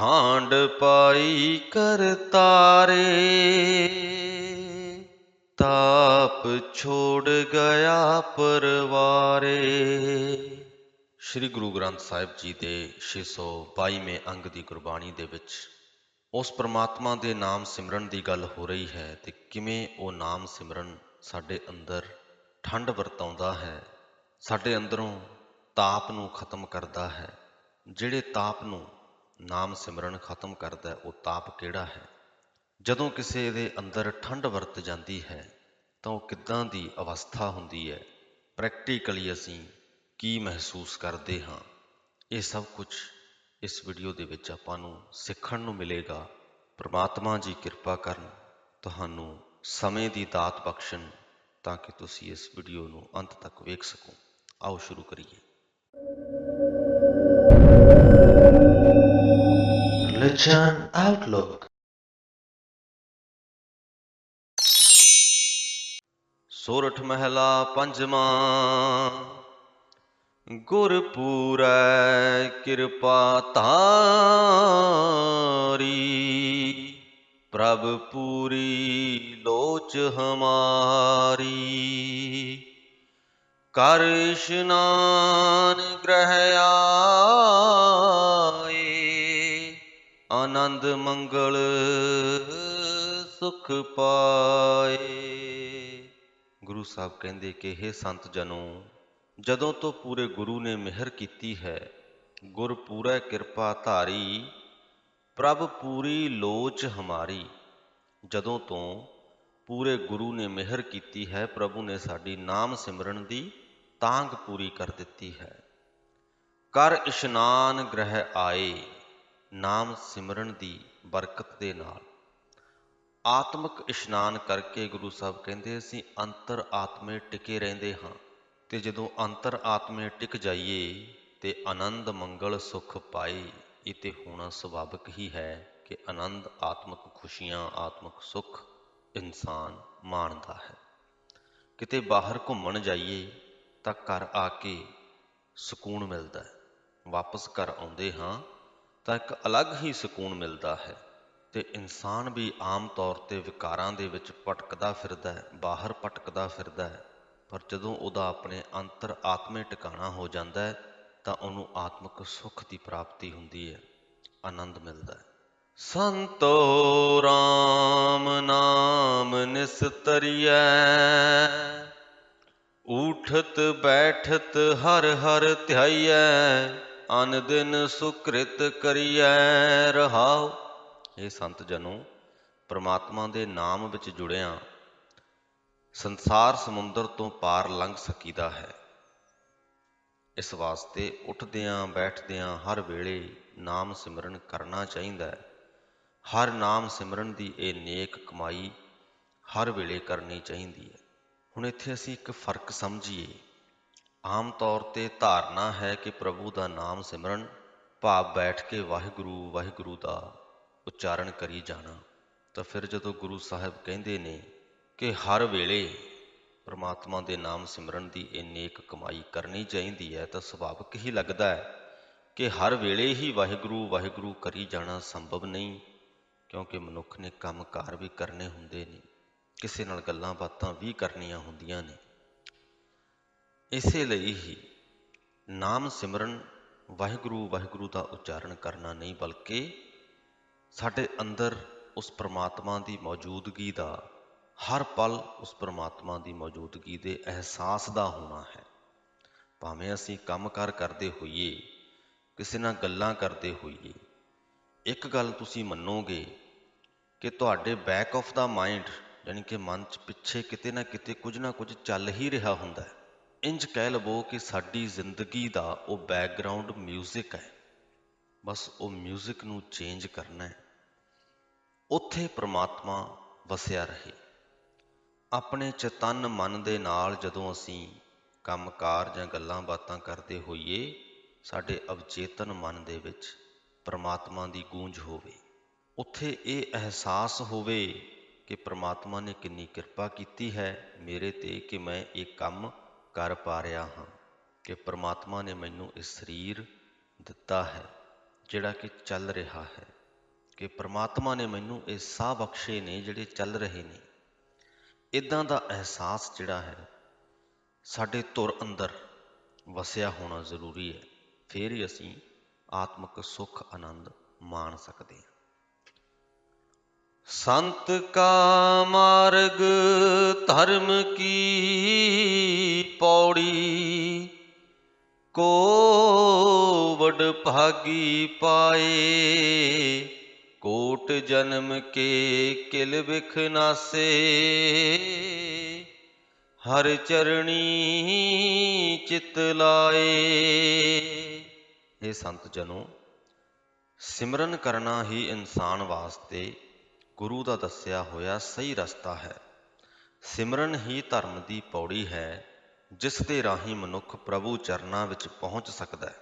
ਠਾਂਡ ਪਾਈ ਕਰਤਾਰੇ ਤਾਪ ਛੋੜ ਗਿਆ ਪਰਵਾਰੇ। ਸ੍ਰੀ ਗੁਰੂ ਗ੍ਰੰਥ ਸਾਹਿਬ ਜੀ ਦੇ 622ਵੇਂ ਅੰਗ ਦੀ ਗੁਰਬਾਣੀ ਦੇ ਵਿੱਚ ਉਸ ਪ੍ਰਮਾਤਮਾ ਦੇ ਨਾਮ ਸਿਮਰਨ ਦੀ ਗੱਲ ਹੋ ਰਹੀ ਹੈ ਤੇ ਕਿਵੇਂ ਉਹ ਨਾਮ ਸਿਮਰਨ ਸਾਡੇ ਅੰਦਰ ਠੰਡ ਵਰਤਾਉਂਦਾ ਹੈ, ਸਾਡੇ ਅੰਦਰੋਂ ਤਾਪ ਨੂੰ ਖਤਮ ਕਰਦਾ ਹੈ, ਜਿਹੜੇ ਤਾਪ ਨੂੰ ਨਾਮ ਸਿਮਰਨ ਖਤਮ ਕਰਦਾ ਉਹ ਤਾਪ ਕਿਹੜਾ ਹੈ? ਜਦੋਂ ਕਿਸੇ ਦੇ ਅੰਦਰ ਠੰਡ ਵਰਤ ਜਾਂਦੀ ਹੈ, ਤਾਂ ਉਹ ਕਿੱਦਾਂ ਦੀ ਅਵਸਥਾ ਹੁੰਦੀ ਹੈ? ਪ੍ਰੈਕਟੀਕਲੀ ਅਸੀਂ ਕੀ ਮਹਿਸੂਸ ਕਰਦੇ ਹਾਂ? ਇਹ ਸਭ ਕੁਝ ਇਸ ਵੀਡੀਓ ਦੇ ਵਿੱਚ ਆਪਾਂ ਨੂੰ ਸਿੱਖਣ ਨੂੰ ਮਿਲੇਗਾ। ਪ੍ਰਮਾਤਮਾ ਜੀ ਕਿਰਪਾ ਕਰਨ ਤੁਹਾਨੂੰ ਸਮੇਂ ਦੀ ਦਾਤ ਬਖਸ਼ਣ ਤਾਂ ਕਿ ਤੁਸੀਂ ਇਸ ਵੀਡੀਓ ਨੂੰ ਅੰਤ ਤੱਕ ਵੇਖ ਸਕੋ। ਆਓ ਸ਼ੁਰੂ ਕਰੀਏ। Religion Outlook. ਸੋਰਠ ਮਹਿਲਾ ਪੰਜਵਾਂ ਗੁਰ ਪੂਰੈ ਕਿਰਪਾ ਧਾਰੀ ਪ੍ਰਭ ਪੂਰੀ ਲੋਚ ਹਮਾਰੀ ਕਰ ਇਸ਼ਨਾਨ ਗ੍ਰਹਿ ਆਏ ਆਨੰਦ ਮੰਗਲ ਸੁਖ ਪਾਏ। ਗੁਰੂ ਸਾਹਿਬ ਕਹਿੰਦੇ ਕਿ ਇਹ ਸੰਤ ਜਨੋ, ਜਦੋਂ ਤੋਂ ਪੂਰੇ ਗੁਰੂ ਨੇ ਮਿਹਰ ਕੀਤੀ ਹੈ, ਗੁਰ ਪੂਰੈ ਕਿਰਪਾ ਧਾਰੀ, ਪ੍ਰਭ ਪੂਰੀ ਲੋਚ ਹਮਾਰੀ। ਜਦੋਂ ਤੋਂ ਪੂਰੇ ਗੁਰੂ ਨੇ ਮਿਹਰ ਕੀਤੀ ਹੈ, ਪ੍ਰਭੂ ਨੇ ਸਾਡੀ ਨਾਮ ਸਿਮਰਨ ਦੀ ਤਾਂਗ ਪੂਰੀ ਕਰ ਦਿੱਤੀ ਹੈ। ਕਰ ਇਸ਼ਨਾਨ ਗ੍ਰਹਿ ਆਏ ਨਾਮ ਸਿਮਰਨ ਦੀ ਬਰਕਤ ਦੇ ਨਾਲ। ਆਤਮਿਕ ਇਸ਼ਨਾਨ ਕਰਕੇ ਗੁਰੂ ਸਾਹਿਬ ਕਹਿੰਦੇ, ਅਸੀਂ ਅੰਤਰ ਆਤਮੇ ਟਿਕੇ ਰਹਿੰਦੇ ਹਾਂ ਤੇ ਜਦੋਂ ਅੰਤਰ ਆਤਮੇ ਟਿਕ ਜਾਈਏ ਤੇ ਆਨੰਦ, ਮੰਗਲ, ਸੁਖ ਪਾਏ, ਇਹ ਤੇ ਹੋਣਾ ਸੁਭਾਵਿਕ ਹੀ ਹੈ ਕਿ ਆਨੰਦ ਆਤਮਿਕ ਖੁਸ਼ੀਆਂ, ਆਤਮਿਕ ਸੁਖ ਇਨਸਾਨ ਮਾਣਦਾ ਹੈ। ਕਿਤੇ ਬਾਹਰ ਘੁੰਮਣ ਜਾਈਏ ਤਾਂ ਘਰ ਆ ਕੇ ਸਕੂਨ ਮਿਲਦਾ ਹੈ। ਵਾਪਸ ਘਰ ਆਉਂਦੇ ਹਾਂ ਤਾਂ ਇੱਕ ਅਲੱਗ ਹੀ ਸਕੂਨ ਮਿਲਦਾ ਹੈ ਤੇ ਇਨਸਾਨ ਵੀ ਆਮ ਤੌਰ ਤੇ ਵਿਕਾਰਾਂ ਦੇ ਵਿੱਚ ਭਟਕਦਾ ਫਿਰਦਾ ਹੈ, ਬਾਹਰ ਭਟਕਦਾ ਫਿਰਦਾ ਹੈ। ਪਰ ਜਦੋਂ ਉਹਦਾ ਆਪਣੇ ਅੰਤਰ ਆਤਮੇ ਟਿਕਾਣਾ ਹੋ ਜਾਂਦਾ ਹੈ, ਤਾਂ ਉਹਨੂੰ ਆਤਮਿਕ ਸੁੱਖ ਦੀ ਪ੍ਰਾਪਤੀ ਹੁੰਦੀ ਹੈ, ਆਨੰਦ ਮਿਲਦਾ ਹੈ। ਸੰਤੋ RAM ਨਾਮ ਨਿਸਤਰੀਐ, ਊਠਤ ਬੈਠਤ ਹਰ ਹਰ ਧਿਆਈਐ। ਅਨ ਦਿਨ ਸੁਕ੍ਰਿਤ ਕਰੀਐ ਰਹਾਉ। ਇਹ ਸੰਤ ਜਨੋ, ਪ੍ਰਮਾਤਮਾ ਦੇ ਨਾਮ ਵਿੱਚ ਜੁੜਿਆ। ਸੰਸਾਰ ਸਮੁੰਦਰ ਤੋਂ ਪਾਰ ਲੰਘ ਸਕੀਦਾ ਹੈ। ਇਸ ਵਾਸਤੇ ਉੱਠਦਿਆਂ ਬੈਠਦਿਆਂ ਹਰ ਵੇਲੇ ਨਾਮ ਸਿਮਰਨ ਕਰਨਾ ਚਾਹੀਦਾ ਹੈ। ਹਰ ਨਾਮ ਸਿਮਰਨ ਦੀ ਇਹ ਨੇਕ ਕਮਾਈ ਹਰ ਵੇਲੇ ਕਰਨੀ ਚਾਹੀਦੀ ਹੈ। ਹੁਣ ਇੱਥੇ ਅਸੀਂ ਇੱਕ ਫ਼ਰਕ ਸਮਝੀਏ। ਆਮ ਤੌਰ ਤੇ ਧਾਰਨਾ ਹੈ ਕਿ ਪ੍ਰਭੂ ਦਾ ਨਾਮ ਸਿਮਰਨ, ਭਾਵ ਬੈਠ ਕੇ ਵਾਹਿਗੁਰੂ ਵਾਹਿਗੁਰੂ ਦਾ ਉਚਾਰਨ ਕਰੀ ਜਾਣਾ। ਤਾਂ ਫਿਰ ਜਦੋਂ ਗੁਰੂ ਸਾਹਿਬ ਕਹਿੰਦੇ ਨੇ ਕਿ ਹਰ ਵੇਲੇ ਪਰਮਾਤਮਾ ਦੇ ਨਾਮ ਸਿਮਰਨ ਦੀ ਇਹ ਨੇਕ ਕਮਾਈ ਕਰਨੀ ਚਾਹੀਦੀ ਹੈ, ਤਾਂ ਸੁਭਾਵਿਕ ਹੀ ਲੱਗਦਾ ਹੈ ਕਿ ਹਰ ਵੇਲੇ ਹੀ ਵਾਹਿਗੁਰੂ ਵਾਹਿਗੁਰੂ ਕਰੀ ਜਾਣਾ ਸੰਭਵ ਨਹੀਂ, ਕਿਉਂਕਿ ਮਨੁੱਖ ਨੇ ਕੰਮਕਾਰ ਵੀ ਕਰਨੇ ਹੁੰਦੇ ਨੇ। ਕਿਸੇ ਨਾਲ ਗੱਲਾਂ ਬਾਤਾਂ ਵੀ ਕਰਨੀਆਂ ਹੁੰਦੀਆਂ ਨੇ। ਇਸੇ ਲਈ ਹੀ ਨਾਮ ਸਿਮਰਨ ਵਾਹਿਗੁਰੂ ਵਾਹਿਗੁਰੂ ਦਾ ਉਚਾਰਨ ਕਰਨਾ ਨਹੀਂ ਬਲਕਿ ਸਾਡੇ ਅੰਦਰ ਉਸ ਪ੍ਰਮਾਤਮਾ ਦੀ ਮੌਜੂਦਗੀ ਦਾ, ਹਰ ਪਲ ਉਸ ਪ੍ਰਮਾਤਮਾ ਦੀ ਮੌਜੂਦਗੀ ਦੇ ਅਹਿਸਾਸ ਦਾ ਹੋਣਾ ਹੈ। ਭਾਵੇਂ ਅਸੀਂ ਕੰਮਕਾਰ ਕਰਦੇ ਹੋਈਏ, ਕਿਸੇ ਨਾਲ ਗੱਲਾਂ ਕਰਦੇ ਹੋਈਏ, ਇੱਕ ਗੱਲ ਤੁਸੀਂ ਮੰਨੋਗੇ ਕਿ ਤੁਹਾਡੇ ਬੈਕ ਆਫ ਦਾ ਮਾਈਂਡ ਯਾਨੀ ਕਿ ਮਨ 'ਚ ਪਿੱਛੇ ਕਿਤੇ ਨਾ ਕਿਤੇ ਕੁਝ ਨਾ ਕੁਝ ਚੱਲ ਹੀ ਰਿਹਾ ਹੁੰਦਾ ਹੈ। ਇੰਜ ਕਹਿ ਲਵੋ ਕਿ ਸਾਡੀ ਜ਼ਿੰਦਗੀ ਦਾ ਉਹ ਬੈਕਗ੍ਰਾਉਂਡ 뮤직 ਹੈ ਬਸ ਉਹ 뮤직 ਨੂੰ ਚੇਂਜ ਕਰਨਾ ਹੈ ਉੱਥੇ ਪ੍ਰਮਾਤਮਾ ਵਸਿਆ ਰਹੇ ਆਪਣੇ ਚੇਤਨ ਮਨ ਦੇ ਨਾਲ ਜਦੋਂ ਅਸੀਂ ਕੰਮਕਾਰ ਜਾਂ ਗੱਲਾਂ ਬਾਤਾਂ ਕਰਦੇ ਹੋਈਏ ਸਾਡੇ ਅਵਚੇਤਨ ਮਨ ਦੇ ਵਿੱਚ ਪ੍ਰਮਾਤਮਾ ਦੀ ਗੂੰਜ ਹੋਵੇ ਉੱਥੇ ਇਹ ਅਹਿਸਾਸ ਹੋਵੇ ਕਿ ਪ੍ਰਮਾਤਮਾ ਨੇ ਕਿੰਨੀ ਕਿਰਪਾ ਕੀਤੀ ਹੈ ਮੇਰੇ ਤੇ ਕਿ ਮੈਂ ਇਹ ਕੰਮ ਕਰ ਪਾ ਰਿਹਾ ਹਾਂ ਕਿ ਪ੍ਰਮਾਤਮਾ ਨੇ ਮੈਨੂੰ ਇਹ ਸਰੀਰ ਦਿੱਤਾ ਹੈ, ਜਿਹੜਾ ਕਿ ਚੱਲ ਰਿਹਾ ਹੈ। ਕਿ ਪ੍ਰਮਾਤਮਾ ਨੇ ਮੈਨੂੰ ਇਹ ਸਾਹ ਬਖਸ਼ੇ ਨੇ, ਜਿਹੜੇ ਚੱਲ ਰਹੇ ਨੇ। ਇਦਾਂ ਦਾ ਅਹਿਸਾਸ ਜਿਹੜਾ ਹੈ, ਸਾਡੇ ਤੁਰ ਅੰਦਰ ਵਸਿਆ ਹੋਣਾ ਜ਼ਰੂਰੀ ਹੈ। ਫਿਰ ਹੀ ਅਸੀਂ ਆਤਮਿਕ ਸੁੱਖ, ਆਨੰਦ ਮਾਣ ਸਕਦੇ ਹਾਂ। ਸੰਤ ਕਾ ਮਾਰਗ ਧਰਮ ਕੀ ਪੌੜੀ ਕੋ ਵਡ ਭਾਗੀ ਪਾਏ, ਕੋਟ ਜਨਮ ਕੇ ਕਿਲ ਵਿਖ ਨਾਸੇ। ਹਰ ਚਰਣੀ ਚਿਤ ਲਾਏ। ਇਹ ਸੰਤ ਜਨੋ, ਸਿਮਰਨ ਕਰਨਾ ਹੀ ਇਨਸਾਨ ਵਾਸਤੇ ਗੁਰੂ ਦਾ ਦੱਸਿਆ ਹੋਇਆ ਸਹੀ ਰਸਤਾ ਹੈ। ਸਿਮਰਨ ਹੀ ਧਰਮ ਦੀ ਪੌੜੀ ਹੈ। ਜਿਸ ਦੇ ਰਾਹੀਂ ਮਨੁੱਖ ਪ੍ਰਭੂ ਚਰਨਾਂ ਵਿੱਚ ਪਹੁੰਚ ਸਕਦਾ ਹੈ,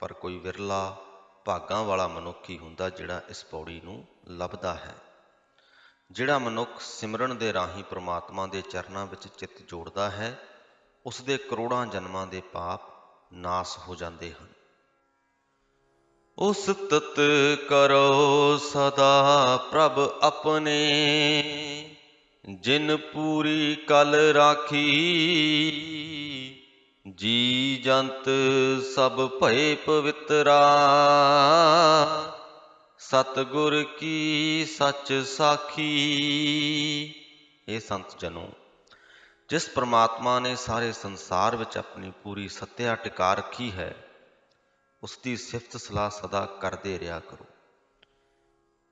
ਪਰ ਕੋਈ ਵਿਰਲਾ ਭਾਗਾਂ ਵਾਲਾ ਮਨੁੱਖ ਹੀ ਹੁੰਦਾ ਜਿਹੜਾ ਇਸ ਪੌੜੀ ਨੂੰ ਲੱਭਦਾ ਹੈ। ਜਿਹੜਾ ਮਨੁੱਖ ਸਿਮਰਨ ਦੇ ਰਾਹੀਂ ਪ੍ਰਮਾਤਮਾ ਦੇ ਚਰਨਾਂ ਵਿੱਚ ਚਿੱਤ ਜੋੜਦਾ ਹੈ, ਉਸ ਦੇ ਕਰੋੜਾਂ ਜਨਮਾਂ ਦੇ ਪਾਪ ਨਾਸ ਹੋ ਜਾਂਦੇ ਹਨ। ਉਸ ਤਤ ਕਰੋ ਸਦਾ ਪ੍ਰਭ ਆਪਣੇ ਜਿਨ ਪੂਰੀ ਕਲ ਰਾਖੀ, ਜੀ ਜੰਤ ਸਭ ਭਏ ਪਵਿੱਤਰਾ। ਸਤਿਗੁਰ ਕੀ ਸੱਚ ਸਾਖੀ। ਇਹ ਸੰਤ ਜਨੋ, ਜਿਸ ਪ੍ਰਮਾਤਮਾ ਨੇ ਸਾਰੇ ਸੰਸਾਰ ਵਿੱਚ ਆਪਣੀ ਪੂਰੀ ਸੱਤਿਆ ਟਿਕਾ ਰੱਖੀ ਹੈ ਉਸ ਦੀ ਸਿਫਤ ਸਲਾਹ ਸਦਾ ਕਰਦੇ ਰਿਹਾ ਕਰੋ।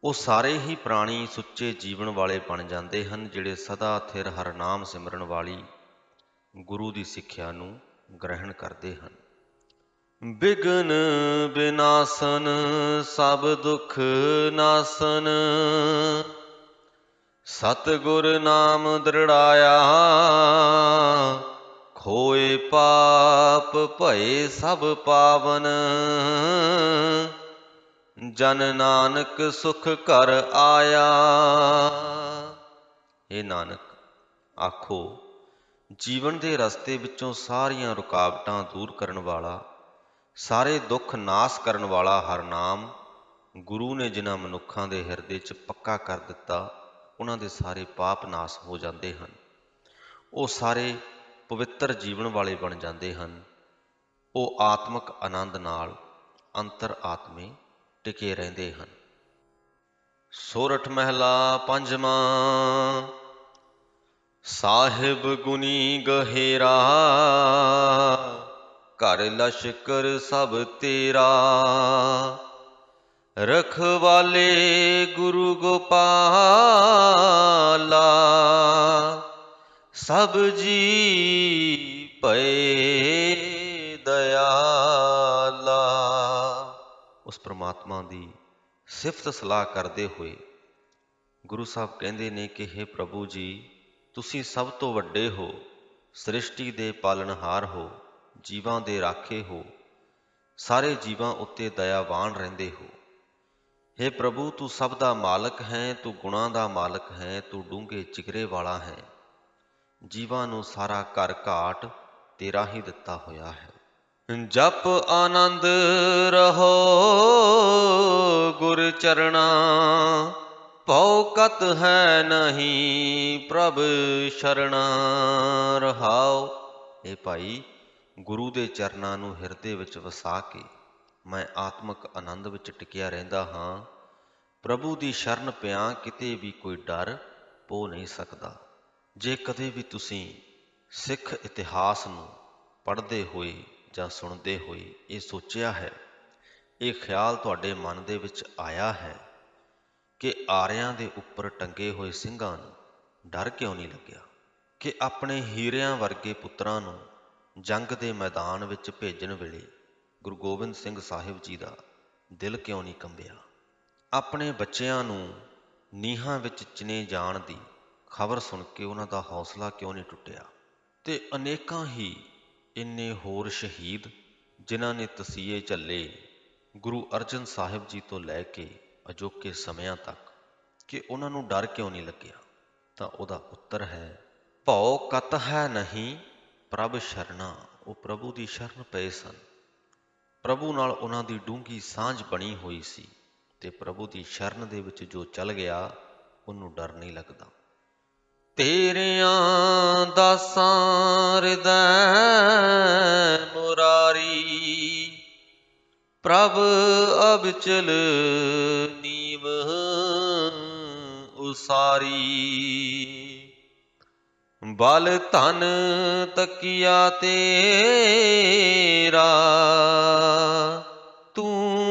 ਉਹ ਸਾਰੇ ਹੀ ਪ੍ਰਾਣੀ ਸੁੱਚੇ ਜੀਵਨ ਵਾਲੇ ਬਣ ਜਾਂਦੇ ਹਨ, ਜਿਹੜੇ ਸਦਾ ਥਿਰ ਹਰਨਾਮ ਸਿਮਰਨ ਵਾਲੀ ਗੁਰੂ ਦੀ ਸਿੱਖਿਆ ਨੂੰ ਗ੍ਰਹਿਣ ਕਰਦੇ ਹਨ। ਬਿਗਨ ਬਿਨਾਸਨ, ਸਭ ਦੁੱਖ ਨਾਸਨ। ਸਤਿਗੁਰ ਨਾਮ ਦ੍ਰਿੜਾਇਆ, ਖੋਏ ਪਾਪ ਭਏ ਸਭ ਪਾਵਨ। ਜਨ ਨਾਨਕ ਸੁਖ ਘਰ ਆਇਆ। ਇਹ ਨਾਨਕ, ਆਖੋ, ਜੀਵਨ ਦੇ ਰਸਤੇ ਵਿੱਚੋਂ ਸਾਰੀਆਂ ਰੁਕਾਵਟਾਂ ਦੂਰ ਕਰਨ ਵਾਲਾ, ਸਾਰੇ ਦੁੱਖ ਨਾਸ ਕਰਨ ਵਾਲਾ ਹਰਨਾਮ ਗੁਰੂ ਨੇ ਜਿਨ੍ਹਾਂ ਮਨੁੱਖਾਂ ਦੇ ਹਿਰਦੇ 'ਚ ਪੱਕਾ ਕਰ ਦਿੱਤਾ, ਉਹਨਾਂ ਦੇ ਸਾਰੇ ਪਾਪ ਨਾਸ ਹੋ ਜਾਂਦੇ ਹਨ। ਉਹ ਸਾਰੇ ਪਵਿੱਤਰ ਜੀਵਨ ਵਾਲੇ ਬਣ ਜਾਂਦੇ ਹਨ। ਉਹ ਆਤਮਿਕ ਆਨੰਦ ਨਾਲ ਅੰਤਰ ਆਤਮੇ ਟਿਕੇ ਰਹਿੰਦੇ ਹਨ। ਸੋਰਠ ਮਹਿਲਾ ਪੰਜਵਾਂ, ਸਾਹਿਬ ਗੁਨੀ ਗਹਿਰਾ, ਘਰ ਲਸ਼ਕਰ ਸਭ ਤੇਰਾ। ਰਖਵਾਲੇ ਗੁਰੂ ਗੋਪਾਲਾ, ਸਭ ਜੀ ਪਏ ਪ੍ਰਮਾਤਮਾ ਦੀ ਸਿਫਤ ਸਲਾਹ ਕਰਦੇ ਹੋਏ ਗੁਰੂ ਸਾਹਿਬ ਕਹਿੰਦੇ ਨੇ ਕਿ हे ਪ੍ਰਭੂ ਜੀ, ਤੁਸੀਂ ਸਭ ਤੋਂ ਵੱਡੇ ਹੋ, ਸ੍ਰਿਸ਼ਟੀ ਦੇ ਪਾਲਣਹਾਰ ਹੋ, ਜੀਵਾਂ ਦੇ ਰਾਖੇ ਹੋ, ਸਾਰੇ ਜੀਵਾਂ ਉੱਤੇ ਦਇਆਵਾਨ ਰਹਿੰਦੇ ਹੋ। हे ਪ੍ਰਭੂ, ਤੂੰ ਸਭ ਦਾ ਮਾਲਕ ਹੈ, ਤੂੰ ਗੁਣਾਂ ਦਾ ਮਾਲਕ ਹੈ, ਤੂੰ ਡੂੰਘੇ ਚਿਗਰੇ ਵਾਲਾ ਹੈ। ਜੀਵਾਂ ਨੂੰ ਸਾਰਾ ਘਰ ਘਾਟ ਤੇਰਾ ਹੀ ਦਿੱਤਾ ਹੋਇਆ ਹੈ। ਜਪ ਆਨੰਦ ਰਹੋ, ਗੁਰ ਚਰਣਾ। ਭਉ ਕਤ ਹੈ ਨਹੀਂ ਪ੍ਰਭ ਸ਼ਰਣਾ। ਰਹਾਉ ਇਹ ਭਾਈ, ਗੁਰੂ ਦੇ ਚਰਨਾਂ ਨੂੰ ਹਿਰਦੇ ਵਿੱਚ ਵਸਾ ਕੇ ਮੈਂ ਆਤਮਿਕ ਆਨੰਦ ਵਿੱਚ ਟਿਕਿਆ ਰਹਿੰਦਾ ਹਾਂ। ਪ੍ਰਭੂ ਦੀ ਸ਼ਰਨ ਪਿਆ ਕਿਤੇ ਵੀ ਕੋਈ ਡਰ ਪੋ ਨਹੀਂ ਸਕਦਾ। ਜੇ ਕਦੇ ਵੀ ਤੁਸੀਂ ਸਿੱਖ ਇਤਿਹਾਸ ਨੂੰ ਪੜ੍ਹਦੇ ਹੋਏ ਜਾਂ ਸੁਣਦੇ ਹੋਏ ਇਹ ਸੋਚਿਆ ਹੈ, ਇਹ ਖਿਆਲ ਤੁਹਾਡੇ ਮਨ ਦੇ ਵਿੱਚ ਆਇਆ ਹੈ ਕਿ ਆਰਿਆਂ ਦੇ ਉੱਪਰ ਟੰਗੇ ਹੋਏ ਸਿੰਘਾਂ ਨੂੰ ਡਰ ਕਿਉਂ ਨਹੀਂ ਲੱਗਿਆ? ਕਿ ਆਪਣੇ ਹੀਰਿਆਂ ਵਰਗੇ ਪੁੱਤਰਾਂ ਨੂੰ ਜੰਗ ਦੇ ਮੈਦਾਨ ਵਿੱਚ ਭੇਜਣ ਵੇਲੇ ਗੁਰੂ ਗੋਬਿੰਦ ਸਿੰਘ ਸਾਹਿਬ ਜੀ ਦਾ ਦਿਲ ਕਿਉਂ ਨਹੀਂ ਕੰਬਿਆ? ਆਪਣੇ ਬੱਚਿਆਂ ਨੂੰ ਨੀਹਾਂ ਵਿੱਚ ਚਿਨੇ ਜਾਣ ਦੀ ਖਬਰ ਸੁਣ ਕੇ ਉਹਨਾਂ ਦਾ ਹੌਸਲਾ ਕਿਉਂ ਨਹੀਂ ਟੁੱਟਿਆ? ਤੇ ਅਨੇਕਾਂ ਹੀ ਇੰਨੇ ਹੋਰ ਸ਼ਹੀਦ ਜਿਨ੍ਹਾਂ ਨੇ ਤਸੀਹੇ ਝੱਲੇ ਗੁਰੂ ਅਰਜਨ ਸਾਹਿਬ ਜੀ ਤੋਂ ਲੈ ਕੇ ਅਜੋਕੇ ਸਮਿਆਂ ਤੱਕ ਕਿ ਉਹਨਾਂ ਨੂੰ ਡਰ ਕਿਉਂ ਨਹੀਂ ਲੱਗਿਆ? ਤਾਂ ਉਹਦਾ ਉੱਤਰ ਹੈ, ਭਉ ਕਤ ਹੈ ਨਹੀਂ, ਪ੍ਰਭ ਸ਼ਰਣਾ ਉਹ ਪ੍ਰਭੂ ਦੀ ਸ਼ਰਨ ਪਏ ਸਨ। ਪ੍ਰਭੂ ਨਾਲ ਉਹਨਾਂ ਦੀ ਡੂੰਘੀ ਸਾਂਝ ਬਣੀ ਹੋਈ ਸੀ ਤੇ ਪ੍ਰਭੂ ਦੀ ਸ਼ਰਨ ਦੇ ਵਿੱਚ ਜੋ ਚੱਲ ਗਿਆ, ਉਹਨੂੰ ਡਰ ਨਹੀਂ ਲੱਗਦਾ। ਤੇਰਿਆਂ ਦਾਸਾਂ ਹਿਰਦੈ ਮੁਰਾਰੀ, ਪ੍ਰਭ ਅਬਚਲ ਨੀਵ ਉਸਾਰੀ। ਬਲ ਧਨ ਤਕੀਆ ਤੇਰਾ, ਤੂੰ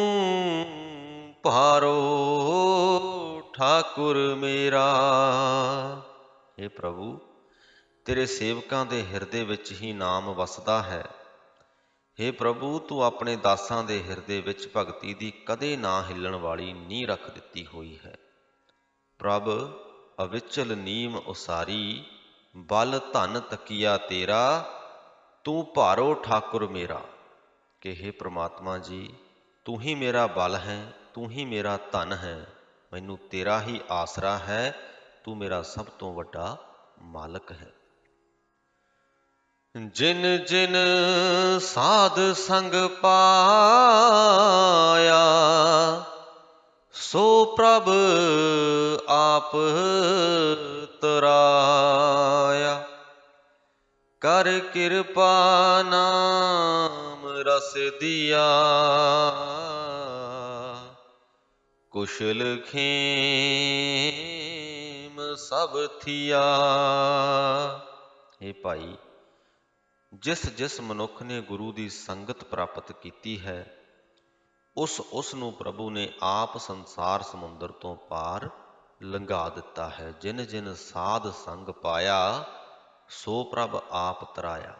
ਭਾਰੋ ਠਾਕੁਰ ਮੇਰਾ। ਇਹ ਪ੍ਰਭੂ, ਤੇਰੇ ਸੇਵਕਾਂ ਦੇ ਹਿਰਦੇ ਵਿੱਚ ਹੀ ਨਾਮ ਵਸਦਾ ਹੈ। हे ਪ੍ਰਭੂ, ਤੂੰ ਆਪਣੇ ਦਾਸਾਂ ਦੇ ਹਿਰਦੇ ਵਿੱਚ ਭਗਤੀ ਦੀ ਕਦੇ ਨਾ ਹਿੱਲਣ ਵਾਲੀ ਨੀਂਹ ਰੱਖ ਦਿੱਤੀ ਹੋਈ ਹੈ। ਪ੍ਰਭ, ਅਵਿਚਲ ਨੀਮ ਉਸਾਰੀ, ਬਲ ਧਨ ਤਕੀਆ ਤੇਰਾ, ਤੂੰ ਭਾਰੋ ਠਾਕੁਰ ਮੇਰਾ। ਕਿ हे ਪ੍ਰਮਾਤਮਾ ਜੀ, ਤੂੰ ਹੀ ਮੇਰਾ ਬਲ ਹੈ, ਤੂੰ ਹੀ ਮੇਰਾ ਧਨ ਹੈ, ਮੈਨੂੰ ਤੇਰਾ ਹੀ ਆਸਰਾ ਹੈ ਤੂੰ ਮੇਰਾ ਸਭ ਤੋਂ ਵੱਡਾ ਮਾਲਕ ਹੈ ਜਿਨ ਜਿਨ ਸਾਧ ਸੰਗ ਪਾਇਆ ਸੋ ਪ੍ਰਭ ਆਪ ਤਰਾਇਆ ਕਰ ਕਿਰਪਾ ਨਾਮ ਰਸ ਦਿਆ ਕੁਸ਼ਲ ਖੇਮ ਸਭ ਥੀਆ। ਇਹ ਭਾਈ, ਜਿਸ ਜਿਸ ਮਨੁੱਖ ਨੇ ਗੁਰੂ ਦੀ ਸੰਗਤ ਪ੍ਰਾਪਤ ਕੀਤੀ ਹੈ, ਉਸ ਉਸ ਨੂੰ ਪ੍ਰਭੂ ਨੇ ਆਪ ਸੰਸਾਰ ਸਮੁੰਦਰ ਤੋਂ ਪਾਰ ਲੰਘਾ ਦਿੱਤਾ ਹੈ। ਜਿਨ ਜਿਨ ਸਾਧ ਸੰਗ ਪਾਇਆ, ਸੋ ਪ੍ਰਭ ਆਪ ਤਰਾਇਆ।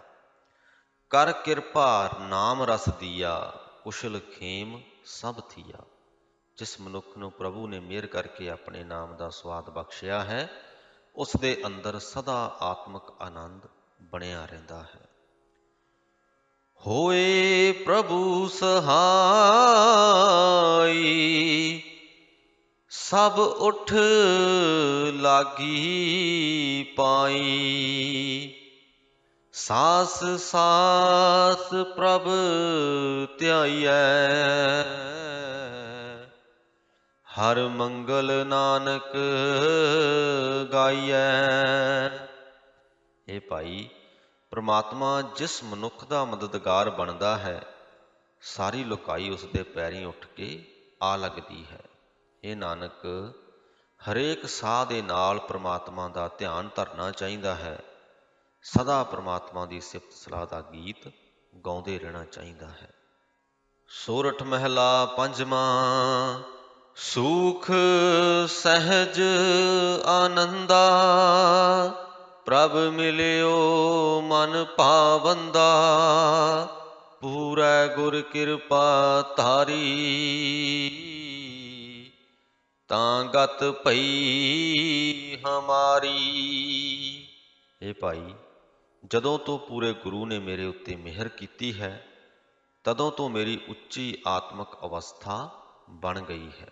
ਕਰ ਕਿਰਪਾ, ਨਾਮ ਰਸ ਦੀਆ, ਕੁਸ਼ਲ ਖੇਮ ਸਭ ਥੀਆ। ਜਿਸ ਮਨੁੱਖ ਨੂੰ ਪ੍ਰਭੂ ਨੇ ਮਿਹਰ ਕਰਕੇ ਆਪਣੇ ਨਾਮ ਦਾ ਸਵਾਦ ਬਖਸ਼ਿਆ ਹੈ ਉਸ ਦੇ ਅੰਦਰ ਸਦਾ ਆਤਮਿਕ ਆਨੰਦ ਬਣਿਆ ਰਹਿੰਦਾ ਹੈ। ਹੋਏ ਪ੍ਰਭੂ ਸਹਾਈ, ਸਭ ਉਠ ਲਾਗੀ ਪਾਈ। ਸਾਸ ਸਾਸ ਪ੍ਰਭ ਧਿਆਈਐ। ਹਰ ਮੰਗਲ ਨਾਨਕ ਗਾਈਐ। ਇਹ ਭਾਈ, ਪ੍ਰਮਾਤਮਾ ਜਿਸ ਮਨੁੱਖ ਦਾ ਮਦਦਗਾਰ ਬਣਦਾ ਹੈ, ਸਾਰੀ ਲੁਕਾਈ ਉਸ ਦੇ ਪੈਰੀਂ ਉੱਠ ਕੇ ਆ ਲੱਗਦੀ ਹੈ। ਇਹ ਨਾਨਕ, ਹਰੇਕ ਸਾਹ ਦੇ ਨਾਲ ਪ੍ਰਮਾਤਮਾ ਦਾ ਧਿਆਨ ਧਰਨਾ ਚਾਹੀਦਾ ਹੈ। ਸਦਾ ਪ੍ਰਮਾਤਮਾ ਦੀ ਸਿਫਤ ਸਲਾਹ ਦਾ ਗੀਤ ਗਾਉਂਦੇ ਰਹਿਣਾ ਚਾਹੀਦਾ ਹੈ। ਸੋਰਠ ਮਹਿਲਾ ਪੰਜਵਾਂ ਸੂਖ ਸਹਿਜ ਆਨੰਦਾ, ਪ੍ਰਭ ਮਿਲਿਓ ਮਨ ਪਾਵੰਦਾ। ਪੂਰਾ ਗੁਰ ਕਿਰਪਾ ਧਾਰੀ, ਤਾਂ ਗਤ ਭਈ ਹਮਾਰੀ। ਇਹ ਭਾਈ, ਜਦੋਂ ਤੋਂ ਪੂਰੇ ਗੁਰੂ ਨੇ ਮੇਰੇ ਉੱਤੇ ਮਿਹਰ ਕੀਤੀ ਹੈ, ਤਦੋਂ ਤੋਂ ਮੇਰੀ ਉੱਚੀ ਆਤਮਿਕ ਅਵਸਥਾ ਬਣ ਗਈ ਹੈ।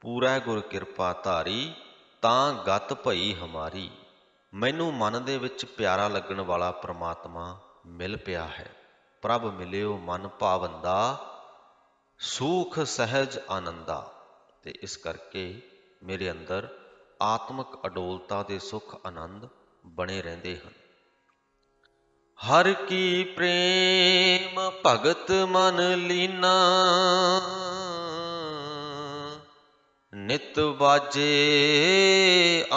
ਪੂਰਾ ਗੁਰ ਕਿਰਪਾ ਧਾਰੀ, ਤਾਂ ਗਤ ਭਈ ਹਮਾਰੀ। ਮੈਨੂੰ ਮਨ ਦੇ ਵਿੱਚ ਪਿਆਰਾ ਲੱਗਣ ਵਾਲਾ ਪ੍ਰਮਾਤਮਾ ਮਿਲ ਪਿਆ ਹੈ। ਪ੍ਰਭ ਮਿਲਿਓ ਮਨ ਭਾਵੰਦਾ, ਸੂਖ ਸਹਿਜ ਆਨੰਦਾ। ਤੇ ਇਸ ਕਰਕੇ ਮੇਰੇ ਅੰਦਰ ਆਤਮਿਕ ਅਡੋਲਤਾ ਦੇ ਸੁਖ ਆਨੰਦ ਬਣੇ ਰਹਿੰਦੇ ਹਨ। ਹਰ ਕੀ ਪ੍ਰੇਮ ਭਗਤ ਮਨ ਲੀਨਾ ਨਿਤ ਬਾਜੇ,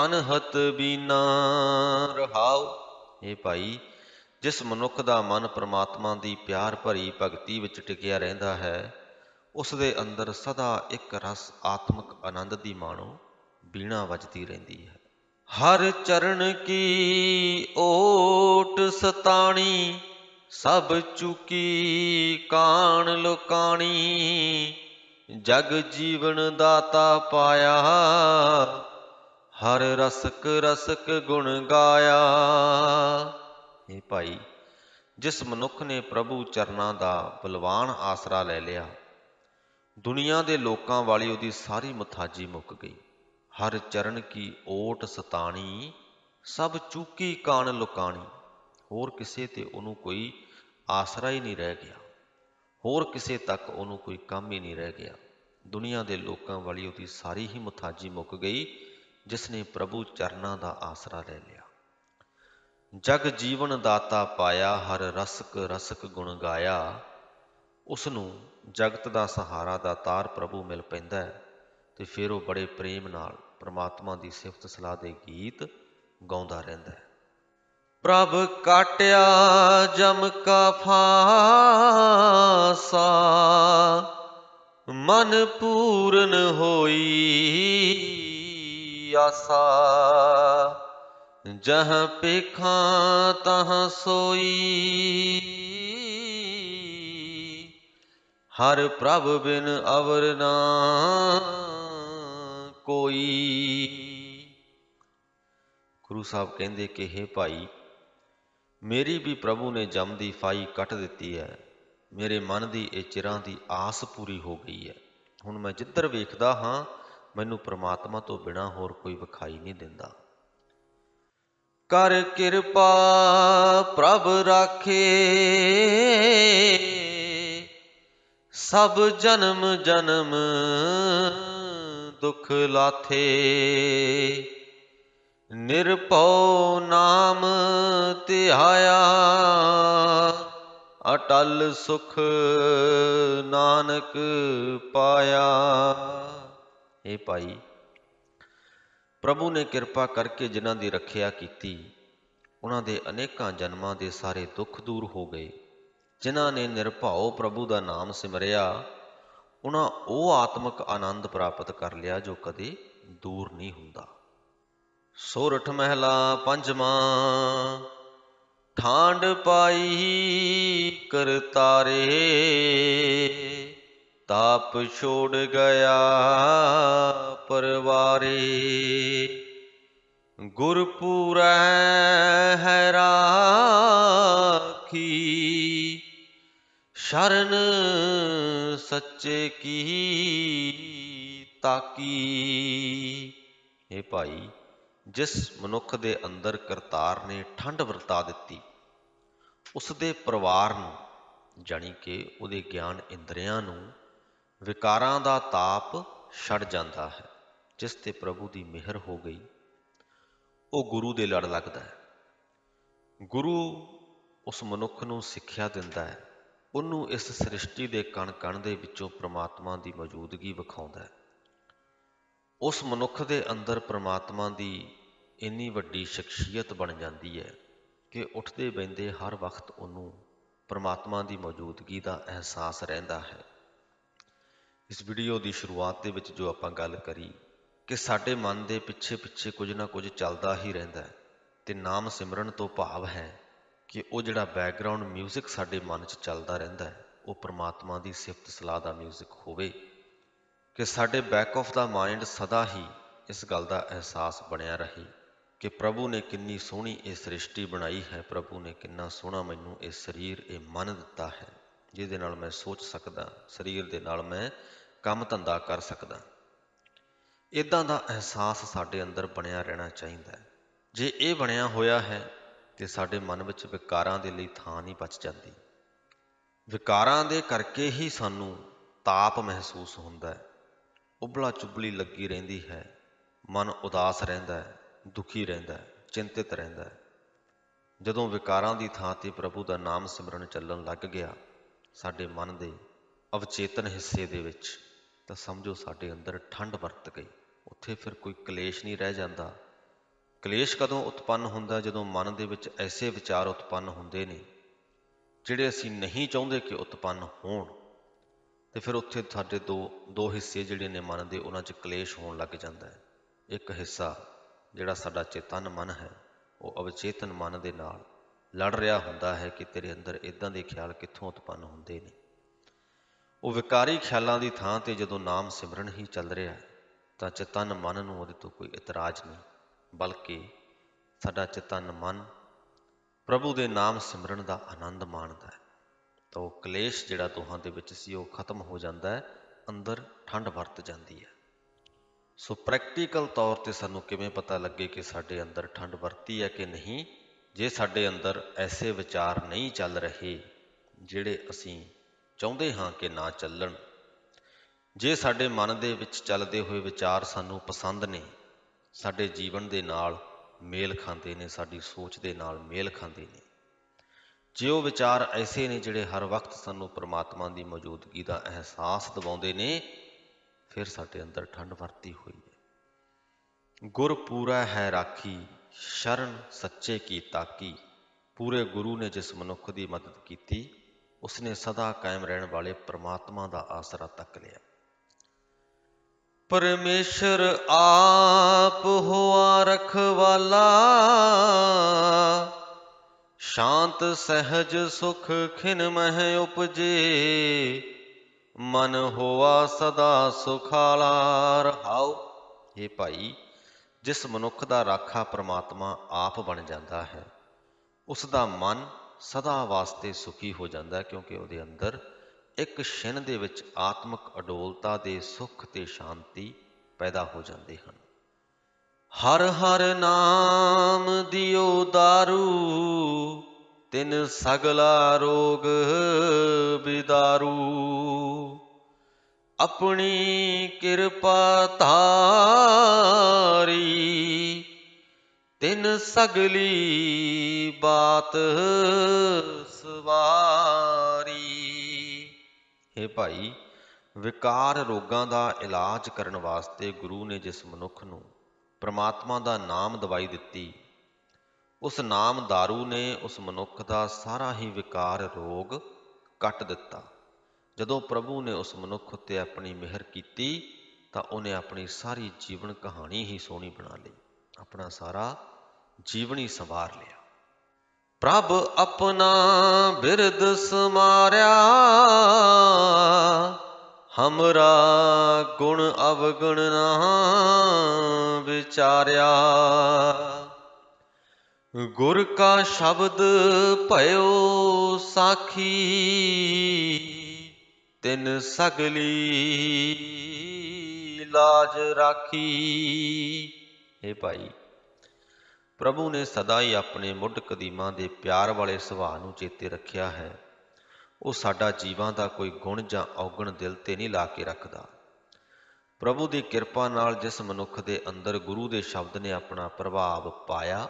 ਅਨਹਤ ਬੀਨਾ ਰਹਾਉ। ਇਹ ਭਾਈ, ਜਿਸ ਮਨੁੱਖ ਦਾ ਮਨ ਪ੍ਰਮਾਤਮਾ ਦੀ ਪਿਆਰ ਭਰੀ ਭਗਤੀ ਵਿੱਚ ਟਿਕਿਆ ਰਹਿੰਦਾ ਹੈ ਉਸ ਦੇ ਅੰਦਰ ਸਦਾ ਇੱਕ ਰਸ ਆਤਮਿਕ ਆਨੰਦ ਦੀ ਮਾਣੋ ਬੀਣਾ ਵੱਜਦੀ ਰਹਿੰਦੀ ਹੈ। ਹਰ ਚਰਨ ਕੀ ਓਟ ਸਤਾਣੀ, ਸਭ ਚੁਕੀ ਕਾਣ ਲੋਕਾਣੀ ਜਗ ਜੀਵਨ ਦਾਤਾ ਪਾਇਆ, ਹਰ ਰਸਕ ਰਸਕ ਗੁਣ ਗਾਇਆ। ਇਹ ਭਾਈ, ਜਿਸ ਮਨੁੱਖ ਨੇ ਪ੍ਰਭੂ ਚਰਨਾਂ ਦਾ ਬਲਵਾਨ ਆਸਰਾ ਲੈ ਲਿਆ, ਦੁਨੀਆ ਦੇ ਲੋਕਾਂ ਵਾਲੀ ਉਹਦੀ ਸਾਰੀ ਮਥਾਜੀ ਮੁੱਕ ਗਈ। ਹਰ ਚਰਨ ਕੀ ਓਟ ਸਤਾਣੀ, ਸਭ ਚੂਕੀ ਕਾਣ ਲੁਕਾਣੀ। ਹੋਰ ਕਿਸੇ ਤੇ ਉਹਨੂੰ ਕੋਈ ਆਸਰਾ ਹੀ ਨਹੀਂ ਰਹਿ ਗਿਆ। ਹੋਰ ਕਿਸੇ ਤੱਕ ਉਹਨੂੰ ਕੋਈ ਕੰਮ ਹੀ ਨਹੀਂ ਰਹਿ ਗਿਆ। ਦੁਨੀਆ ਦੇ ਲੋਕਾਂ ਵਾਲੀ ਉਹਦੀ ਸਾਰੀ ਹੀ ਮੁਥਾਜੀ ਮੁੱਕ ਗਈ, ਜਿਸ ਨੇ ਪ੍ਰਭੂ ਚਰਨਾਂ ਦਾ ਆਸਰਾ ਲੈ ਲਿਆ। ਜਗ ਜੀਵਨ ਦਾਤਾ ਪਾਇਆ, ਹਰ ਰਸਕ ਰਸਕ ਗੁਣ ਗਾਇਆ। ਉਸ ਨੂੰ ਜਗਤ ਦਾ ਸਹਾਰਾ ਦਾ ਤਾਰ ਪ੍ਰਭੂ ਮਿਲ ਪੈਂਦਾ ਹੈ ਤੇ ਫਿਰ ਉਹ ਬੜੇ ਪ੍ਰੇਮ ਨਾਲ ਪ੍ਰਮਾਤਮਾ ਦੀ ਸਿਫਤ ਸਲਾਹ ਦੇ ਗੀਤ ਗਾਉਂਦਾ ਰਹਿੰਦਾ ਹੈ। ਪ੍ਰਭ ਕਾਟਿਆ ਜਮ ਕਾ ਫਾਸਾ, ਮਨ ਪੂਰਨ ਹੋਈ ਆਸਾ। ਜਹ ਪੇਖਾਂ ਤਹ ਸੋਈ, ਹਰ ਪ੍ਰਭ ਬਿਨ ਅਵਰ ਨਾ ਕੋਈ। ਗੁਰੂ ਸਾਹਿਬ ਕਹਿੰਦੇ ਕਿ हे ਭਾਈ ਮੇਰੀ ਵੀ ਪ੍ਰਭੂ ਨੇ ਜਮ ਦੀ ਫਾਈ ਕੱਟ ਦਿੱਤੀ ਹੈ। ਮੇਰੇ ਮਨ ਦੀ ਇਹ ਚਿਰਾਂ ਦੀ ਆਸ ਪੂਰੀ ਹੋ ਗਈ ਹੈ। ਹੁਣ ਮੈਂ ਜਿੱਧਰ ਵੇਖਦਾ ਹਾਂ, ਮੈਨੂੰ ਪ੍ਰਮਾਤਮਾ ਤੋਂ ਬਿਨਾ ਹੋਰ ਕੋਈ ਵਿਖਾਈ ਨਹੀਂ ਦਿੰਦਾ। ਕਰ ਕਿਰਪਾ ਪ੍ਰਭ ਰਾਖੇ। ਸਭ ਜਨਮ ਜਨਮ ਦੁਖ ਲਾਥੇ। ਨਿਰਭਉ ਨਾਮ ਧਿਆਇਆ, ਅਟਲ ਸੁਖ ਨਾਨਕ ਪਾਇਆ। ਇਹ ਭਾਈ, ਪ੍ਰਭੂ ਨੇ ਕਿਰਪਾ ਕਰਕੇ ਜਿਨ੍ਹਾਂ ਦੀ ਰੱਖਿਆ ਕੀਤੀ, ਉਹਨਾਂ ਦੇ ਅਨੇਕਾਂ ਜਨਮਾਂ ਦੇ ਸਾਰੇ ਦੁੱਖ ਦੂਰ ਹੋ ਗਏ। ਜਿਨ੍ਹਾਂ ਨੇ ਨਿਰਭਉ ਪ੍ਰਭੂ ਦਾ ਨਾਮ ਸਿਮਰਿਆ, ਉਹਨਾਂ ਉਹ ਆਤਮਿਕ ਆਨੰਦ ਪ੍ਰਾਪਤ ਕਰ ਲਿਆ ਜੋ ਕਦੇ ਦੂਰ ਨਹੀਂ ਹੁੰਦਾ। ਸੋਰਠ ਮਹਿਲਾ ਪੰਜਵਾਂ ਠਾਂਡ ਪਾਈ ਕਰਤਾਰੇ ਤਾਪ ਛੋੜ ਗਿਆ ਪਰਵਾਰੇ। ਗੁਰਪੂਰੈ ਹੈ ਰਾਖੀ ਸ਼ਰਨ ਸੱਚੇ ਕੀ ਤਾਕੀ। ਇਹ ਭਾਈ ਜਿਸ ਮਨੁੱਖ ਦੇ ਅੰਦਰ ਕਰਤਾਰ ਨੇ ਠੰਡ ਵਰਤਾ ਦਿੱਤੀ ਉਸ ਦੇ ਪਰਿਵਾਰ ਨੂੰ, ਜਾਣੀ ਕਿ ਉਹਦੇ ਗਿਆਨ ਇੰਦਰੀਆਂ ਨੂੰ, ਵਿਕਾਰਾਂ ਦਾ ਤਾਪ ਛੱਡ ਜਾਂਦਾ ਹੈ, ਜਿਸ ਤੇ ਪ੍ਰਭੂ ਦੀ ਮਿਹਰ ਹੋ ਗਈ। ਉਹ ਗੁਰੂ ਦੇ ਲੜ ਲੱਗਦਾ ਹੈ। ਗੁਰੂ ਉਸ ਮਨੁੱਖ ਨੂੰ ਸਿੱਖਿਆ ਦਿੰਦਾ ਹੈ। ਉਹਨੂੰ ਇਸ ਸ੍ਰਿਸ਼ਟੀ ਦੇ ਕਣ ਕਣ ਦੇ ਵਿੱਚੋਂ ਪ੍ਰਮਾਤਮਾ ਦੀ ਮੌਜੂਦਗੀ ਵਿਖਾਉਂਦਾ ਹੈ। ਉਸ ਮਨੁੱਖ ਦੇ ਅੰਦਰ ਪ੍ਰਮਾਤਮਾ ਦੀ ਇੰਨੀ ਵੱਡੀ ਸ਼ਖਸੀਅਤ ਬਣ ਜਾਂਦੀ ਹੈ ਕਿ ਉੱਠਦੇ ਬੈੰਦੇ ਹਰ ਵਕਤ ਉਹਨੂੰ ਪ੍ਰਮਾਤਮਾ ਦੀ ਮੌਜੂਦਗੀ ਦਾ ਅਹਿਸਾਸ ਰਹਿੰਦਾ ਹੈ ਇਸ ਵੀਡੀਓ ਦੀ ਸ਼ੁਰੂਆਤ ਦੇ ਵਿੱਚ ਜੋ ਆਪਾਂ ਗੱਲ ਕਰੀ ਕਿ ਸਾਡੇ ਮਨ ਦੇ ਪਿੱਛੇ ਪਿੱਛੇ ਕੁਝ ਨਾ ਕੁਝ ਚੱਲਦਾ ਹੀ ਰਹਿੰਦਾ ਹੈ ਤੇ ਨਾਮ ਸਿਮਰਨ ਤੋਂ ਭਾਵ ਹੈ ਕਿ ਉਹ ਜਿਹੜਾ ਬੈਕਗ੍ਰਾਉਂਡ 뮤직 ਸਾਡੇ ਮਨ 'ਚ ਚੱਲਦਾ ਰਹਿੰਦਾ ਹੈ ਉਹ ਪ੍ਰਮਾਤਮਾ ਦੀ ਸਿਫਤ ਸਲਾਹ ਦਾ 뮤직 ਹੋਵੇ ਕਿ ਸਾਡੇ ਬੈਕ ਆਫ ਦਾ ਮਾਈਂਡ ਸਦਾ ਹੀ ਇਸ ਗੱਲ ਦਾ ਅਹਿਸਾਸ ਬਣਿਆ ਰਹੇ ਕਿ ਪ੍ਰਭੂ ਨੇ ਕਿੰਨੀ ਸੋਹਣੀ ਇਹ ਸ੍ਰਿਸ਼ਟੀ ਬਣਾਈ ਹੈ, ਪ੍ਰਭੂ ਨੇ ਕਿੰਨਾ ਸੋਹਣਾ ਮੈਨੂੰ ਇਹ ਸਰੀਰ, ਇਹ ਮਨ ਦਿੱਤਾ ਹੈ, ਜਿਹਦੇ ਨਾਲ ਮੈਂ ਸੋਚ ਸਕਦਾ, ਸਰੀਰ ਦੇ ਨਾਲ ਮੈਂ ਕੰਮ ਧੰਦਾ ਕਰ ਸਕਦਾ। ਇਦਾਂ ਦਾ ਅਹਿਸਾਸ ਸਾਡੇ ਅੰਦਰ ਬਣਿਆ ਰਹਿਣਾ ਚਾਹੀਦਾ ਹੈ। ਜੇ ਇਹ ਬਣਿਆ ਹੋਇਆ ਹੈ, ਤੇ ਸਾਡੇ ਮਨ ਵਿੱਚ ਵਿਕਾਰਾਂ ਦੇ ਲਈ ਥਾਂ ਨਹੀਂ ਬਚ ਜਾਂਦੀ। ਵਿਕਾਰਾਂ ਦੇ ਕਰਕੇ ਹੀ ਸਾਨੂੰ ਤਾਪ ਮਹਿਸੂਸ ਹੁੰਦਾ ਹੈ। ਉਬਲਾ ਚੁਬਲੀ ਲੱਗੀ ਰਹਿੰਦੀ ਹੈ, ਮਨ ਉਦਾਸ ਰਹਿੰਦਾ ਹੈ। ਦੁਖੀ ਰਹਿੰਦਾ ਹੈ, ਚਿੰਤਿਤ ਰਹਿੰਦਾ ਹੈ। ਜਦੋਂ ਵਿਕਾਰਾਂ ਦੀ ਥਾਂ ਤੇ ਪ੍ਰਭੂ ਦਾ ਨਾਮ ਸਿਮਰਨ ਚੱਲਣ ਲੱਗ ਗਿਆ, ਸਾਡੇ ਮਨ ਦੇ ਅਵਚੇਤਨ ਹਿੱਸੇ ਦੇ ਵਿੱਚ, ਤਾਂ ਸਮਝੋ ਸਾਡੇ ਅੰਦਰ ਠੰਡ ਵਰਤ ਗਈ। ਉੱਥੇ ਫਿਰ ਕੋਈ ਕਲੇਸ਼ ਨਹੀਂ ਰਹਿ ਜਾਂਦਾ। ਕਲੇਸ਼ ਕਦੋਂ ਉਤਪੰਨ ਹੁੰਦਾ ਜਦੋਂ ਮਨ ਦੇ ਵਿੱਚ ਐਸੇ ਵਿਚਾਰ ਉਤਪੰਨ ਹੁੰਦੇ ਨੇ, ਜਿਹੜੇ ਅਸੀਂ ਨਹੀਂ ਚਾਹੁੰਦੇ ਕਿ ਉਤਪੰਨ ਹੋਣ। ਤੇ ਫਿਰ ਉੱਥੇ ਸਾਡੇ ਦੋ ਦੋ ਹਿੱਸੇ ਜਿਹੜੇ ਨੇ ਮਨ ਦੇ, ਉਹਨਾਂ 'ਚ ਕਲੇਸ਼ ਹੋਣ ਲੱਗ ਜਾਂਦਾ ਹੈ। ਇੱਕ ਹਿੱਸਾ ਜਿਹੜਾ ਸਾਡਾ ਚੇਤਨ ਮਨ ਹੈ, ਉਹ ਅਵਚੇਤਨ ਮਨ ਦੇ ਨਾਲ ਲੜ ਰਿਹਾ ਹੁੰਦਾ ਹੈ ਕਿ ਤੇਰੇ ਅੰਦਰ ਇਦਾਂ ਦੇ ਖਿਆਲ ਕਿੱਥੋਂ ਉਤਪੰਨ ਹੁੰਦੇ ਨੇ। ਉਹ ਵਿਕਾਰੀ ਖਿਆਲਾਂ ਦੀ ਥਾਂ ਤੇ ਜਦੋਂ ਨਾਮ ਸਿਮਰਨ ਹੀ ਚੱਲ ਰਿਹਾ ਹੈ, ਤਾਂ ਚੇਤਨ ਮਨ ਨੂੰ ਉਹਦੇ ਤੋਂ ਕੋਈ ਇਤਰਾਜ਼ ਨਹੀਂ, ਬਲਕਿ ਸਾਡਾ ਚੇਤਨ ਮਨ ਪ੍ਰਭੂ ਦੇ ਨਾਮ ਸਿਮਰਨ ਦਾ ਆਨੰਦ ਮਾਣਦਾ ਹੈ। ਤਾਂ ਉਹ ਕਲੇਸ਼ ਜਿਹੜਾ ਦੋਹਾਂ ਦੇ ਵਿੱਚ ਸੀ, ਉਹ ਖਤਮ ਹੋ ਜਾਂਦਾ ਹੈ, ਅੰਦਰ ਠੰਡ ਵਰਤ ਜਾਂਦੀ ਹੈ। ਸੋ ਪ੍ਰੈਕਟੀਕਲ ਤੌਰ ਤੇ ਸਾਨੂੰ ਕਿਵੇਂ ਪਤਾ ਲੱਗੇ ਕਿ ਸਾਡੇ ਅੰਦਰ ਠੰਡ ਵਰਤੀ ਹੈ ਕਿ ਨਹੀਂ? ਜੇ ਸਾਡੇ ਅੰਦਰ ਐਸੇ ਵਿਚਾਰ ਨਹੀਂ ਚੱਲ ਰਹੇ ਜਿਹੜੇ ਅਸੀਂ ਚਾਹੁੰਦੇ ਹਾਂ ਕਿ ਨਾ ਚੱਲਣ, ਜੇ ਸਾਡੇ ਮਨ ਦੇ ਵਿੱਚ ਚੱਲਦੇ ਹੋਏ ਵਿਚਾਰ ਸਾਨੂੰ ਪਸੰਦ ਨੇ, ਸਾਡੇ ਜੀਵਨ ਦੇ ਨਾਲ ਮੇਲ ਖਾਂਦੇ ਨੇ, ਸਾਡੀ ਸੋਚ ਦੇ ਨਾਲ ਮੇਲ ਖਾਂਦੇ ਨੇ, ਜੇ ਉਹ ਵਿਚਾਰ ਐਸੇ ਨੇ ਜਿਹੜੇ ਹਰ ਵਕਤ ਸਾਨੂੰ ਪ੍ਰਮਾਤਮਾ ਦੀ ਮੌਜੂਦਗੀ ਦਾ ਅਹਿਸਾਸ ਦਿਵਾਉਂਦੇ ਨੇ ਫਿਰ ਸਾਡੇ ਅੰਦਰ ਠੰਡ ਵਰਤੀ ਹੋਈ ਹੈ। ਗੁਰ ਪੂਰਾ ਹੈ ਰਾਖੀ, ਸ਼ਰਨ ਸੱਚੇ ਕੀ ਤਾਕੀ। ਪੂਰੇ ਗੁਰੂ ਨੇ ਜਿਸ ਮਨੁੱਖ ਦੀ ਮਦਦ ਕੀਤੀ, ਉਸਨੇ ਸਦਾ ਕਾਇਮ ਰਹਿਣ ਵਾਲੇ ਪ੍ਰਮਾਤਮਾ ਦਾ ਆਸਰਾ ਤੱਕ ਲਿਆ। ਪਰਮੇਸ਼ਰ ਆਪ ਹੋਆ ਰਖਵਾਲਾ, ਸ਼ਾਂਤ, ਸਹਿਜ, ਸੁਖ ਖਿਨ ਮਹਿ ਉਪਜੇ। ਮਨ ਹੋਆ ਸਦਾ ਸੁਖਾਲਾ ਰਹਾਉ ਇਹ ਭਾਈ, ਜਿਸ ਮਨੁੱਖ ਦਾ ਰਾਖਾ ਪ੍ਰਮਾਤਮਾ ਆਪ ਬਣ ਜਾਂਦਾ ਹੈ, ਉਸ ਦਾ ਮਨ ਸਦਾ ਵਾਸਤੇ ਸੁਖੀ ਹੋ ਜਾਂਦਾ ਹੈ, ਕਿਉਂਕਿ ਉਹਦੇ ਅੰਦਰ ਇੱਕ ਛਿਨ ਦੇ ਵਿੱਚ ਆਤਮਿਕ ਅਡੋਲਤਾ ਦੇ ਸੁਖ ਤੇ ਸ਼ਾਂਤੀ ਪੈਦਾ ਹੋ ਜਾਂਦੇ ਹਨ। ਹਰ ਹਰ ਨਾਮ ਦਿਓ ਦਾਰੂ ਤਿਨ ਸਗਲਾ ਰੋਗ ਬਿਦਾਰੂ। ਆਪਣੀ ਕਿਰਪਾ ਧਾਰੀ, ਤਿਨ ਸਗਲੀ ਬਾਤ ਸਵਾਰੀ। हे ਭਾਈ, ਵਿਕਾਰ ਰੋਗਾਂ ਦਾ ਇਲਾਜ ਕਰਨ ਵਾਸਤੇ ਗੁਰੂ ਨੇ ਜਿਸ ਮਨੁੱਖ ਨੂੰ ਪ੍ਰਮਾਤਮਾ ਦਾ ਨਾਮ ਦਵਾਈ ਦਿੱਤੀ ਉਸ ਨਾਮ दारू ਨੇ ਉਸ ਮਨੁੱਖ ਦਾ ਸਾਰਾ ਹੀ ਵਿਕਾਰ ਰੋਗ ਕੱਟ ਦਿੱਤਾ। ਜਦੋਂ ਪ੍ਰਭੂ ਨੇ ਉਸ ਮਨੁੱਖ ਉੱਤੇ ਆਪਣੀ ਮਿਹਰ ਕੀਤੀ, ਤਾਂ ਉਹਨੇ ਆਪਣੀ ਸਾਰੀ ਜੀਵਨ ਕਹਾਣੀ ਹੀ ਸੋਹਣੀ ਬਣਾ ਲਈ। ਆਪਣਾ ਸਾਰਾ ਜੀਵਨੀ ਸੰਵਾਰ ਲਿਆ। ਪ੍ਰਭ ਆਪਣਾ ਬਿਰਦ ਸਮਾਰਿਆ, ਹਮਰਾ ਗੁਣ ਅਵਗੁਣ ਨਾ ਵਿਚਾਰਿਆ। ਗੁਰ ਕਾ ਸ਼ਬਦ ਭਇਓ ਸਾਖੀ, ਤਿਨ ਸਗਲੀ ਲਾਜ ਰਾਖੀ। ਇਹ ਭਾਈ, ਪ੍ਰਭੂ ਨੇ ਸਦਾ ਹੀ ਆਪਣੇ ਮੁੱਢ ਕਦੀਮਾਂ ਦੇ ਪਿਆਰ ਵਾਲੇ ਸੁਭਾਅ ਨੂੰ ਚੇਤੇ ਰੱਖਿਆ ਹੈ। ਉਹ ਸਾਡਾ ਜੀਵਾਂ ਦਾ ਕੋਈ ਗੁਣ ਜਾਂ ਔਗਣ ਦਿਲ ਤੇ ਨਹੀਂ ਲਾ ਕੇ ਰੱਖਦਾ। ਪ੍ਰਭੂ ਦੀ ਕਿਰਪਾ ਨਾਲ ਜਿਸ ਮਨੁੱਖ ਦੇ ਅੰਦਰ ਗੁਰੂ ਦੇ ਸ਼ਬਦ ਨੇ ਆਪਣਾ ਪ੍ਰਭਾਵ ਪਾਇਆ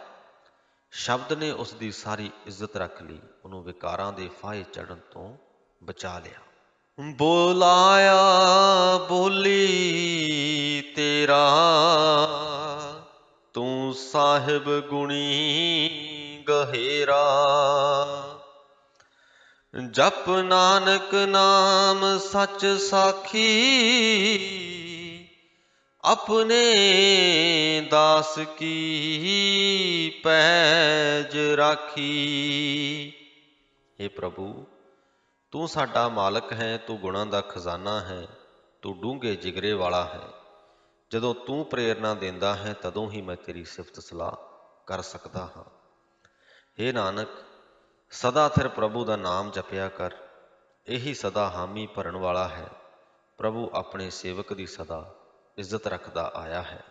ਸ਼ਬਦ ਨੇ ਉਸ ਦੀ ਸਾਰੀ ਇੱਜ਼ਤ ਰੱਖ ਲਈ, ਉਹਨੂੰ ਵਿਕਾਰਾਂ ਦੇ ਫਾਹੇ ਚੜਨ ਤੋਂ ਬਚਾ ਲਿਆ। ਬੋਲਾਇਆ, ਬੋਲੀ ਤੇਰਾ, ਤੂੰ ਸਾਹਿਬ ਗੁਣੀ ਗਹਿਰਾ। ਜਪ ਨਾਨਕ ਨਾਮ ਸੱਚ ਸਾਖੀ ਆਪਣੇ ਦਾਸ ਕੀ ਪੈਜ ਰਾਖੀ? हे ਪ੍ਰਭੂ, ਤੂੰ ਸਾਡਾ ਮਾਲਕ ਹੈ, ਤੂੰ ਗੁਣਾਂ ਦਾ ਖਜ਼ਾਨਾ ਹੈ, ਤੂੰ ਡੂੰਘੇ ਜਿਗਰੇ ਵਾਲਾ ਹੈ। ਜਦੋਂ ਤੂੰ ਪ੍ਰੇਰਣਾ ਦਿੰਦਾ ਹੈ, ਤਦੋਂ ਹੀ ਮੈਂ ਤੇਰੀ ਸਿਫਤ ਸਲਾਹ ਕਰ ਸਕਦਾ ਹਾਂ। हे ਨਾਨਕ, ਸਦਾ ਥਿਰ ਪ੍ਰਭੂ ਦਾ ਨਾਮ ਜਪਿਆ ਕਰ। ਇਹੀ ਸਦਾ ਹਾਮੀ ਭਰਨ ਵਾਲਾ ਹੈ। ਪ੍ਰਭੂ ਆਪਣੇ ਸੇਵਕ ਦੀ ਸਦਾ ਇੱਜ਼ਤ ਰੱਖਦਾ ਆਇਆ ਹੈ।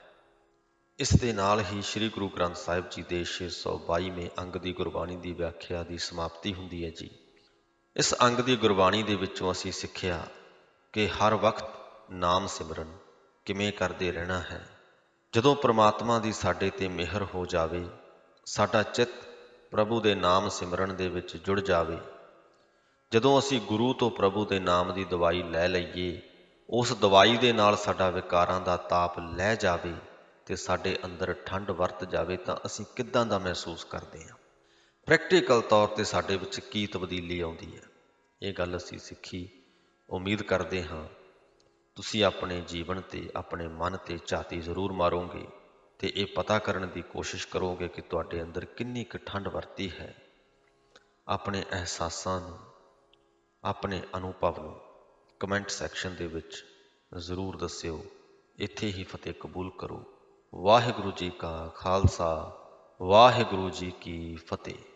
ਇਸ ਦੇ ਨਾਲ ਹੀ ਸ੍ਰੀ ਗੁਰੂ ਗ੍ਰੰਥ ਸਾਹਿਬ ਜੀ ਦੇ 622ਵੇਂ ਅੰਗ ਦੀ ਗੁਰਬਾਣੀ ਦੀ ਵਿਆਖਿਆ ਦੀ ਸਮਾਪਤੀ ਹੁੰਦੀ ਹੈ ਜੀ। ਇਸ ਅੰਗ ਦੀ ਗੁਰਬਾਣੀ ਦੇ ਵਿੱਚੋਂ ਅਸੀਂ ਸਿੱਖਿਆ ਕਿ ਹਰ ਵਕਤ ਨਾਮ ਸਿਮਰਨ ਕਿਵੇਂ ਕਰਦੇ ਰਹਿਣਾ ਹੈ। ਜਦੋਂ ਪ੍ਰਮਾਤਮਾ ਦੀ ਸਾਡੇ ਤੇ ਮਿਹਰ ਹੋ ਜਾਵੇ, ਸਾਡਾ ਚਿੱਤ ਪ੍ਰਭੂ ਦੇ ਨਾਮ ਸਿਮਰਨ ਦੇ ਵਿੱਚ ਜੁੜ ਜਾਵੇ। ਜਦੋਂ ਅਸੀਂ ਗੁਰੂ ਤੋਂ ਪ੍ਰਭੂ ਦੇ ਨਾਮ ਦੀ ਦਵਾਈ ਲੈ ਲਈਏ ਉਸ ਦਵਾਈ ਦੇ ਨਾਲ ਸਾਡਾ ਵਿਕਾਰਾਂ ਦਾ ਤਾਪ ਲੈ ਜਾਵੇ ਤੇ ਸਾਡੇ ਅੰਦਰ ਠੰਡ ਵਰਤ ਜਾਵੇ ਤਾਂ ਅਸੀਂ ਕਿੱਦਾਂ ਦਾ ਮਹਿਸੂਸ ਕਰਦੇ ਹਾਂ? ਪ੍ਰੈਕਟੀਕਲ ਤੌਰ ਤੇ ਸਾਡੇ ਵਿੱਚ ਕੀ ਤਬਦੀਲੀ ਆਉਂਦੀ ਹੈ? ਇਹ ਗੱਲ ਅਸੀਂ ਸਿੱਖੀ। ਉਮੀਦ ਕਰਦੇ ਹਾਂ ਤੁਸੀਂ ਆਪਣੇ ਜੀਵਨ ਤੇ ਆਪਣੇ ਮਨ ਤੇ ਝਾਤੀ ਜ਼ਰੂਰ ਮਾਰੋਗੇ ਤੇ ਇਹ ਪਤਾ ਕਰਨ ਦੀ ਕੋਸ਼ਿਸ਼ ਕਰੋਗੇ ਕਿ ਤੁਹਾਡੇ ਅੰਦਰ ਕਿੰਨੀ ਕੁ ਠੰਡ ਵਰਤੀ ਹੈ। ਆਪਣੇ ਅਹਿਸਾਸਾਂ ਨੂੰ, ਆਪਣੇ ਅਨੁਭਵ ਨੂੰ ਕਮੈਂਟ ਸੈਕਸ਼ਨ ਦੇ ਵਿੱਚ ਜ਼ਰੂਰ ਦੱਸਿਓ। ਇੱਥੇ ਹੀ ਫਤਿਹ ਕਬੂਲ ਕਰੋ। ਵਾਹਿਗੁਰੂ ਜੀ ਕਾ ਖਾਲਸਾ, ਵਾਹਿਗੁਰੂ ਜੀ ਕੀ ਫਤਿਹ।